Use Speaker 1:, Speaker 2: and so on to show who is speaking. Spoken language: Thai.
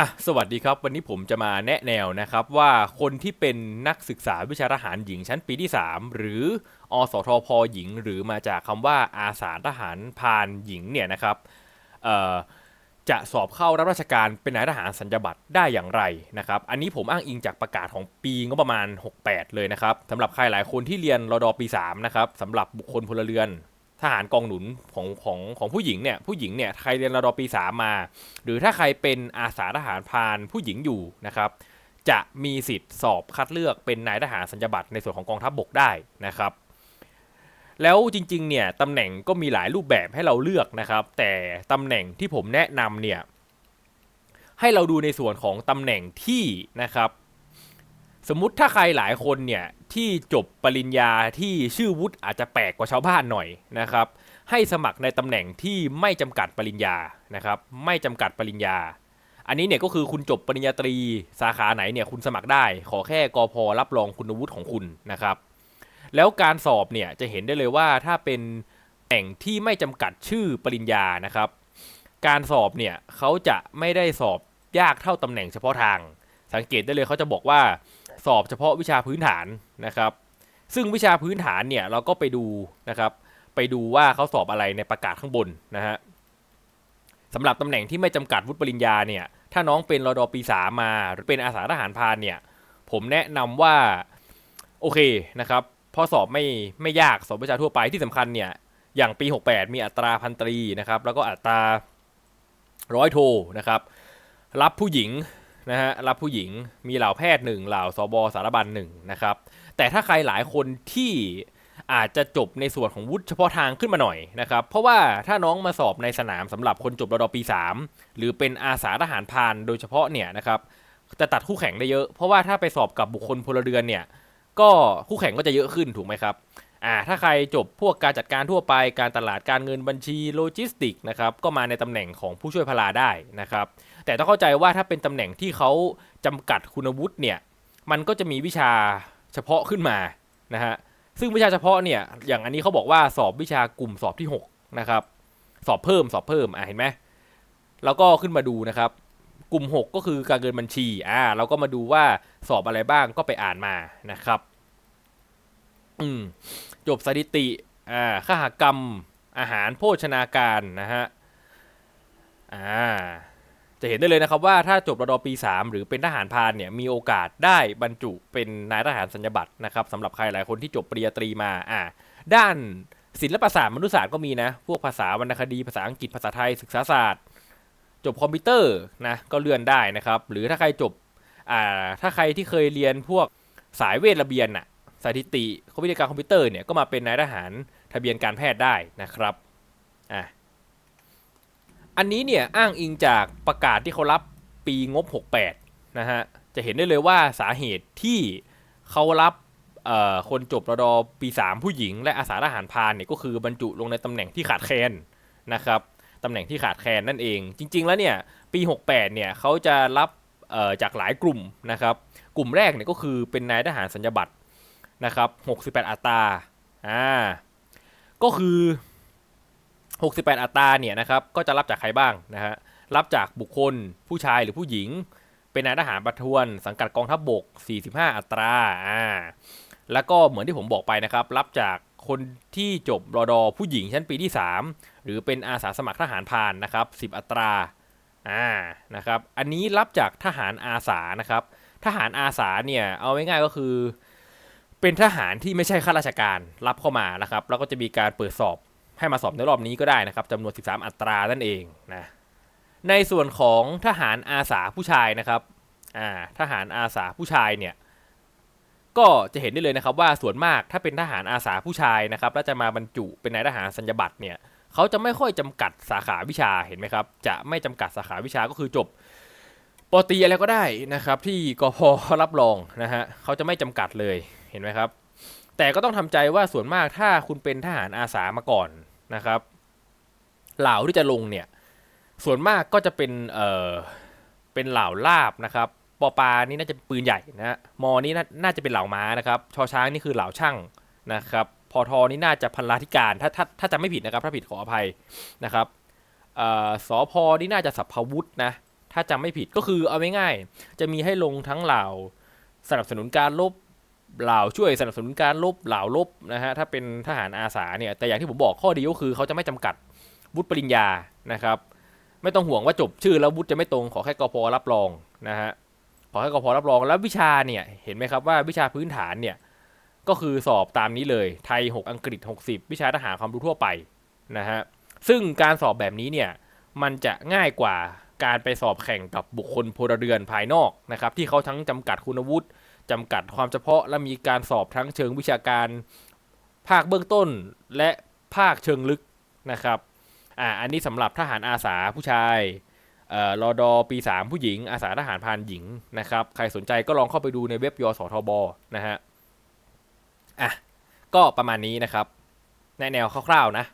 Speaker 1: อะสวัสดีครับ วันนี้ผมจะมาแนะแนวนะครับว่าคนที่เป็นนักศึกษาวิชาทหารหญิงชั้นปีที่ 3 หรืออสทพหญิง หรือมาจากคำว่าอาสาทหารพานหญิงเนี่ยนะครับจะสอบเข้ารับราชการเป็นนายทหารสัญญบัตรได้อย่างไรนะครับอันนี้ผมอ้างอิงจากประกาศของปีงบประมาณ 68 เลยนะครับสำหรับใครหลายคนที่เรียนรอดอปี3นะครับสำหรับบุคคลพลเรือน ทหารกองหนุนของของของผู้หญิงเนี่ยผู้หญิงเนี่ยใครเรียนรอดปี3มา หรือถ้าใครเป็นอาสาทหารพานผู้หญิงอยู่นะครับจะมีสิทธิ์สอบคัดเลือกเป็นนายทหารสัญญบัตรในส่วนของกองทัพบบกได้นะครับแล้วจริงๆ เนี่ยตำแหน่งก็มีหลายรูปแบบให้เราเลือกนะครับ แต่ตำแหน่งที่ผมแนะนำเนี่ยให้เราดูในส่วนของตำแหน่งที่นะครับ สมมติถ้าใครหลายคนเนี่ยที่จบปริญญาที่ชื่อวุฒิอาจจะแปลกกว่าชาวบ้านหน่อยนะครับ ให้สมัครในตำแหน่งที่ไม่จำกัดปริญญานะครับ ไม่จำกัดปริญญา อันนี้เนี่ยก็คือคุณจบปริญญาตรีสาขาไหนเนี่ยคุณสมัครได้ ขอแค่กอพอรับรองคุณวุฒิของคุณนะครับ แล้วการสอบเนี่ยจะเห็นได้เลยว่าถ้าเป็นแหน่งที่ไม่จำกัดชื่อปริญญานะครับ การสอบเนี่ยเขาจะไม่ได้สอบยากเท่าตำแหน่งเฉพาะทาง สังเกตได้เลยเขาจะบอกว่า สอบเฉพาะวิชาพื้นฐานนะครับ ซึ่งวิชาพื้นฐานเนี่ยเราก็ไปดูนะครับไปดูว่าเขาสอบอะไรในประกาศข้างบนนะฮะสำหรับตำแหน่งที่ไม่จำกัดวุฒิปริญญาเนี่ยถ้าน้องเป็นรอดอปีสามมาหรือเป็นอาสาทหารพานเนี่ยผมแนะนำว่าโอเคนะครับเพอสอบไม่ไม่ยากสอบวิชาทั่วไปที่สำคัญเนี่ยอย่างปี 68 มีอัตราพันตรีนะครับแล้วก็อัตราร้อยโทนะครับรับผู้หญิง นะฮะรับผู้หญิงมีเหล่าแพทย์หนึ่งเหล่าสบสารบัญหนึ่งนะครับ แต่ถ้าใครหลายคนที่อาจจะจบในส่วนของวุฒิเฉพาะทางขึ้นมาหน่อยนะครับ เพราะว่าถ้าน้องมาสอบในสนามสำหรับคนจบรดปี 3 หรือเป็นอาสาทหารพานโดยเฉพาะเนี่ยนะครับจะตัดคู่แข่งได้เยอะ เพราะว่าถ้าไปสอบกับบุคคลพลเรือนเนี่ยก็คู่แข่งก็จะเยอะขึ้นถูกไหมครับ อ่าถ้าใครจบพวกการจัดการทั่วไปการตลาดการเงินบัญชีโลจิสติกนะครับก็มาในตำแหน่งของผู้ช่วยพลาได้นะครับ แต่ต้องเข้าใจว่าถ้าเป็นตำแหน่งที่เขาจำกัดคุณวุฒิเนี่ยมันก็จะมีวิชาเฉพาะขึ้นมานะฮะซึ่งวิชาเฉพาะเนี่ยอย่างอันนี้เขาบอกว่าสอบวิชากลุ่มสอบที่6นะครับสอบเพิ่มสอบเพิ่มอ่าเห็นไหมแล้วก็ขึ้นมาดูนะครับกลุ่ม 6 ก็คือการเงินบัญชีอ่าเราก็มาดูว่าสอบอะไรบ้างก็ไปอ่านมานะครับ อืมจบสถิติอ่าขหกรรมอาหารโภชนาการนะฮะอ่าจะเห็นได้เลยนะครับว่าถ้าจบระดปี 3 หรือเป็นทหารพานเนี่ยมีโอกาสได้บรรจุเป็นนายทหารสัญญบัตรนะครับสำหรับใครหลายคนที่จบปริญญาตรีมาอ่าด้านศิลปศาสตร์มนุษยศาสตร์ก็มีนะ พวกภาษาวรรณคดีภาษาอังกฤษภาษาไทยศึกษาศาสตร์ จบคอมพิวเตอร์นะก็เลื่อนได้นะครับ หรือถ้าใครจบอ่าถ้าใครที่เคยเรียนพวกสายเวทระเบียนน่ะ สถิติคอมพิวเตอร์การคอมพิวเตอร์เนี่ยก็มาเป็นนายทหารทะเบียนการแพทย์ได้นะครับอะอันนี้เนี่ยอ้างอิงจากประกาศที่เขารับปีงบ 68 นะฮะจะเห็นได้เลยว่าสาเหตุที่เขารับคนจบรดปี 3 ผู้หญิง และอาสาทหารพานเนี่ยก็คือบรรจุลงในตำแหน่งที่ขาดแคลนนะครับตำแหน่งที่ขาดแคลนนั่นเอง จริง ๆ แล้วเนี่ยปี 68 เนี่ยเขาจะรับจากหลายกลุ่มนะครับกลุ่มแรกเนี่ยก็คือเป็นนายทหารสัญญบัตร นะครับ 68 อัตราอ่าก็คือ 68 อัตราเนี่ยนะครับก็จะรับจากใครบ้างนะฮะรับจากบุคคลผู้ชายหรือผู้หญิง เป็นนายทหารประทวน สังกัดกองทัพบบก 45 อัตราอ่าแล้วก็เหมือนที่ผมบอกไปนะครับ รับจากคนที่จบรอดอผู้หญิงชั้นปีที่ 3 หรือเป็นอาสาสมัครทหารพานนะครับ 10 อัตราอ่านะครับ อันนี้รับจากทหารอาสานะครับ ทหารอาสาเนี่ยเอาง่ายๆก็คือ เป็นทหารที่ไม่ใช่ข้าราชการรับเข้ามานะครับ แล้วก็จะมีการเปิดสอบให้มาสอบในรอบนี้ก็ได้นะครับจำนวน 13 อัตรานั่นเองนะในส่วนของทหารอาสาผู้ชายนะครับอ่าทหารอาสาผู้ชายเนี่ยก็จะเห็นได้เลยนะครับว่าส่วนมากถ้าเป็นทหารอาสาผู้ชายนะครับแล้วจะมาบรรจุเป็นนายทหารสัญญบัตรเนี่ยเขาจะไม่ค่อยจำกัดสาขาวิชาเห็นไหมครับ จะไม่จำกัดสาขาวิชาก็คือจบปตีอะไรก็ได้นะครับ ที่กพรับรองนะฮะเขาจะไม่จำกัดเลย เห็นไหมครับ แต่ก็ต้องทำใจว่าส่วนมากถ้าคุณเป็นทหารอาสามาก่อนนะครับ เหล่าที่จะลงเนี่ย ส่วนมากก็จะเป็นเอ่อเป็นเหล่าลาบนะครับปอปานี่น่าจะปืนใหญ่นะมอนี่น่าจะเป็นเหล่าม้านะครับชอช้างนี่คือเหล่าช่างนะครับพอทอนี่น่าจะพันลาธิการถ้าถ้าถ้าจะไม่ผิดนะครับถ้าผิดขออภัยนะครับเออสอพอนี่น่าจะสัพพวุธนะถ้าจำไม่ผิดก็คือเอาง่ายๆจะมีให้ลงทั้งเหล่าสนับสนุนการลบ เหล่าช่วยสนับสนุนการลบเหล่าลบนะฮะถ้าเป็นทหารอาสาเนี่ยแต่อย่างที่ผมบอกข้อดีก็คือเขาจะไม่จำกัดวุฒิปริญญานะครับ ไม่ต้องห่วงว่าจบชื่อแล้ววุฒิจะไม่ตรงขอแค่กพรับรองนะฮะขอแค่กพรับรองแล้ววิชาเนี่ยเห็นไหมครับว่าวิชาพื้นฐานเนี่ยก็คือสอบตามนี้เลยไทย 6 อังกฤษ 60 วิชาทหารความรู้ทั่วไปนะฮะซึ่งการสอบแบบนี้เนี่ยมันจะง่ายกว่าการไปสอบแข่งกับบุคคลพลเรือนภายนอกนะครับที่เขาทั้งจำกัดคุณวุฒิ จำกัดความเฉพาะและมีการสอบทั้งเชิงวิชาการ ภาคเบื้องต้นและภาคเชิงลึกนะครับอ่าอันนี้สำหรับทหารอาสาผู้ชายเอ่อรอดอปี 3 ผู้หญิง อาสาทหารพานหญิงนะครับ ใครสนใจก็ลองเข้าไปดูในเว็บยสทบนะฮะอะก็ประมาณนี้นะครับ ในแนวคร่าวๆนะ